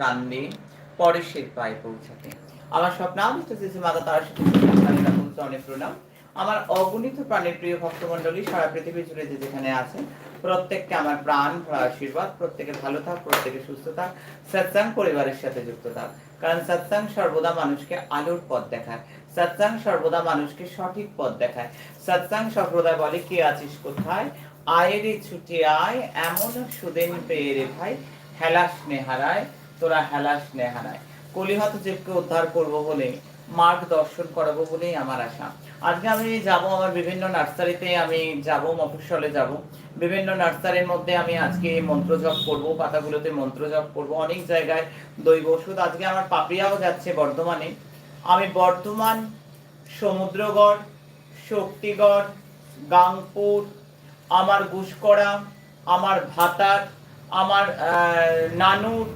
প্রাণ দিয়ে পরেশের পায়ে পৌঁছাতে। আমার স্বপ্নাদিষ্ট শ্রী মাতা তারা অনেক প্রণাম। আমার অগণিত প্রাণের প্রিয় ভক্তমণ্ডলী সারা পৃথিবী জুড়ে যে যেখানে আছেন, প্রত্যেককে আমার প্রাণ, ভরা আশীর্বাদ, প্রত্যেকে ভালো থাক, প্রত্যেকে সুস্থ থাক, সৎসাং পরিবারের সাথে যুক্ত থাক। কারণ সৎসাং সর্বদা মানুষকে আলোর পথ দেখায়। সৎসাং সর্বদা মানুষকে সঠিক পথ দেখায়। সৎসাং সর্বদা বলে, কে আছিস কোথায়? আয়েরে ছুটে আয়, এমন সুদিন পেয়ে রে ভাই, হেলাস নেহারায় তোরা হেলাস নেহারায় কলিহত জীবকে উদ্ধার করব বলে মার্গ দর্শন করাবো বলেই আমার আশা। আজকে আমি যাব আমার বিভিন্ন নার্সারিতে, আমি যাব, মফস্বলে যাব। বিভিন্ন নার্সারির মধ্যে আমি আজকে মন্ত্র জপ করব, পাতাগুলোতে মন্ত্র জপ করব। অনেক জায়গায় দৈব ওষুধ। আজকে আমার পাপিয়াও যাচ্ছে বর্ধমানে। আমি বর্ধমান, সমুদ্রগড়, শক্তিগড়, গাংপুর, আমার গুসকরা আমার ভাতার, আমার নানুর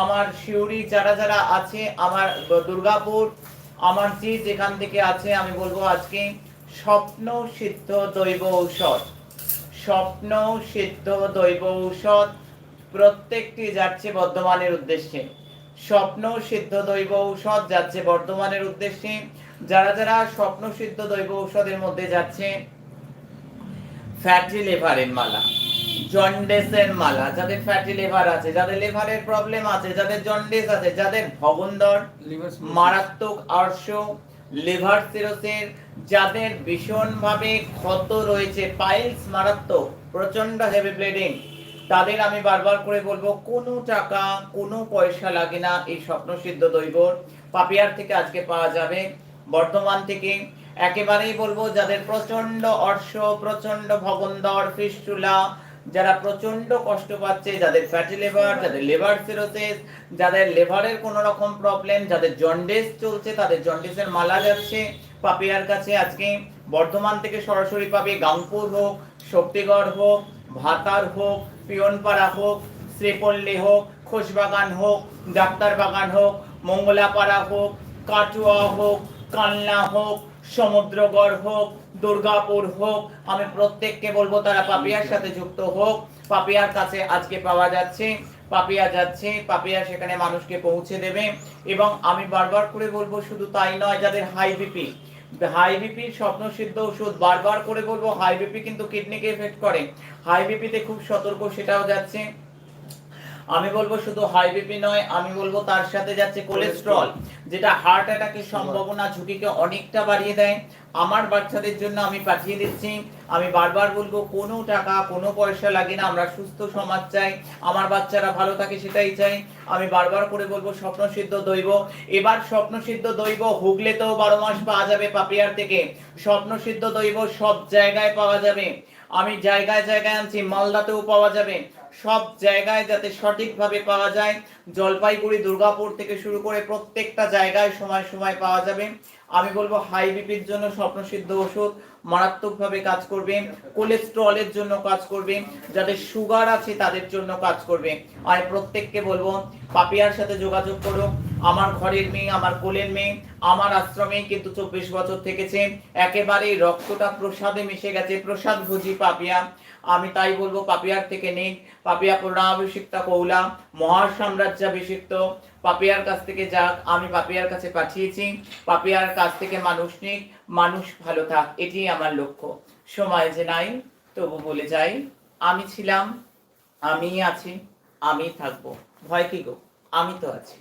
আমার শিউরি যারা যারা আছে, আমার দুর্গাপুর, আমার যে যেখান থেকে আছে, আমি বলব আজকে স্বপ্ন সিদ্ধ দৈব ঔষধ। স্বপ্ন সিদ্ধ দৈব ঔষধ প্রত্যেকটি যাচ্ছে বর্ধমানের উদ্দেশ্যে। স্বপ্ন সিদ্ধ দৈব ঔষধ যাচ্ছে বর্ধমানের উদ্দেশ্যে। যারা যারা স্বপ্ন সিদ্ধ দৈব ঔষধের মধ্যে যাচ্ছে, ফ্যাটি লিভারের মালা। জন্ডিসের মালা যাদের ফ্যাটি লিভার আছে যাদের লিভারের প্রবলেম আছে যাদের জন্ডিস আছে যাদের ভগন্দর মারাত্মক আর্শ লিভার সিরোসের যাদের ভীষণভাবে ক্ষত রয়েছে পাইলস মারাত্মক প্রচণ্ড হেভি ব্লিডিং তাদের আমি বারবার করে বলব কোনো টাকা কোনো পয়সা লাগে না এই স্বপ্ন সিদ্ধ দৈবর। পাপিয়ার থেকে আজকে পাওয়া যাবে বর্ধমান থেকে। একেবারেই বলব যাদের প্রচণ্ড অর্শ প্রচণ্ড ভগন্দর ফিস্টুলা যারা প্রচণ্ড কষ্ট পাচ্ছে, যাদের ফ্যাটি লিভার যাদের লিভার সিরোসিস যাদের লিভারের কোনো রকম প্রবলেম যাদের জন্ডিস চলছে, তাদের জন্ডিসের মালা যাচ্ছে। পাপিয়ার কাছে আজকে বর্ধমান থেকে সরাসরি পাবে গাংপুর হোক, শক্তিগড় হোক, ভাতার হোক, পিয়নপাড়া হোক, শ্রীপল্লী হোক, খোশবাগান হোক ডাক্তার বাগান হোক, মঙ্গলাপাড়া হোক, কাটুয়া হোক কান্না হোক সমুদ্রগড় হোক, দুর্গাপুর হোক, আমি প্রত্যেককে বলব তারা পাপিয়ার সাথে যুক্ত হোক। পাপিয়ার কাছে আজকে পাওয়া যাচ্ছে, পাপিয়া যাচ্ছে, পাপিয়া সেখানে মানুষকে পৌঁছে দেবে। এবং আমি বারবার করে বলব, শুধু তাই নয়, যাদের হাই বিপি হাই বিপির স্বপ্ন, সিদ্ধ ওষুধ, বারবার করে বলব হাই বিপি কিন্তু কিডনিকে এফেক্ট করে। হাই বিপিতে খুব সতর্ক, সেটাও যাচ্ছে। আমি বলব শুধু হাই বিপি নয় আমি বলব তার সাথে যাচ্ছে কোলেস্ট্রল যেটা হার্ট অ্যাটাকের সম্ভাবনা ঝুঁকিকে অনেকটা বাড়িয়ে দেয়। আমার বাচ্চাদের জন্য আমি পাঠিয়ে দিচ্ছি। আমি বারবার বলব কোনো টাকা কোনো পয়সা লাগে না আমরা সুস্থ সমাজ চাই আমার বাচ্চারা ভালো থাকে সেটাই চাই। আমি বারবার করে বলব স্বপ্ন সিদ্ধ দৈব। এবার স্বপ্ন সিদ্ধ দৈব হুগলেতেও বারো মাস পাওয়া যাবে পাপিয়ার থেকে। স্বপ্ন সিদ্ধ দৈব সব জায়গায় পাওয়া যাবে। আমি জায়গায় জায়গায় আনছি মালদাতেও পাওয়া যাবে। সব জায়গায় যাতে সঠিকভাবে পাওয়া যায়। জলপাইগুড়ি, দুর্গাপুর থেকে শুরু করে প্রত্যেকটা জায়গায় সময় সময় পাওয়া যাবে। আমি বলব হাই বিপির জন্য স্বপ্নসিদ্ধ ওষুধ, মারাত্মকভাবে কাজ করবে কোলেস্ট্রলের জন্য কাজ করবে, যাদের সুগার আছে তাদের জন্য কাজ করবে। আর প্রত্যেককে বলব পাপিয়ার সাথে যোগাযোগ করো। আমার ঘরের মেয়ে, আমার কোলের মেয়ে, আমার আশ্রমে কিন্তু চব্বিশ বছর থেকেছে। একেবারেই রক্তটা প্রসাদে মিশে গেছে। প্রসাদ ভুজি পাপিয়া। আমি তাই বলব, পাপিয়ার থেকে নেই। পাপিয়া পূর্ণাভিষিক্তা কৌলা, মহাসাম্রাজ্যাভিষিক্ত। পাপিয়ার কাছ থেকে যাক, আমি পাপিয়ার কাছে পাঠিয়েছি। পাপিয়ার কাছ থেকে মানুষ নিক, মানুষ ভালো থাক এটি আমার লক্ষ্য। সময় যে নাই, তবু বলে যাই, আমি ছিলাম আমি আছি। আমি থাকব। ভয় কি গো? আমি তো আছি।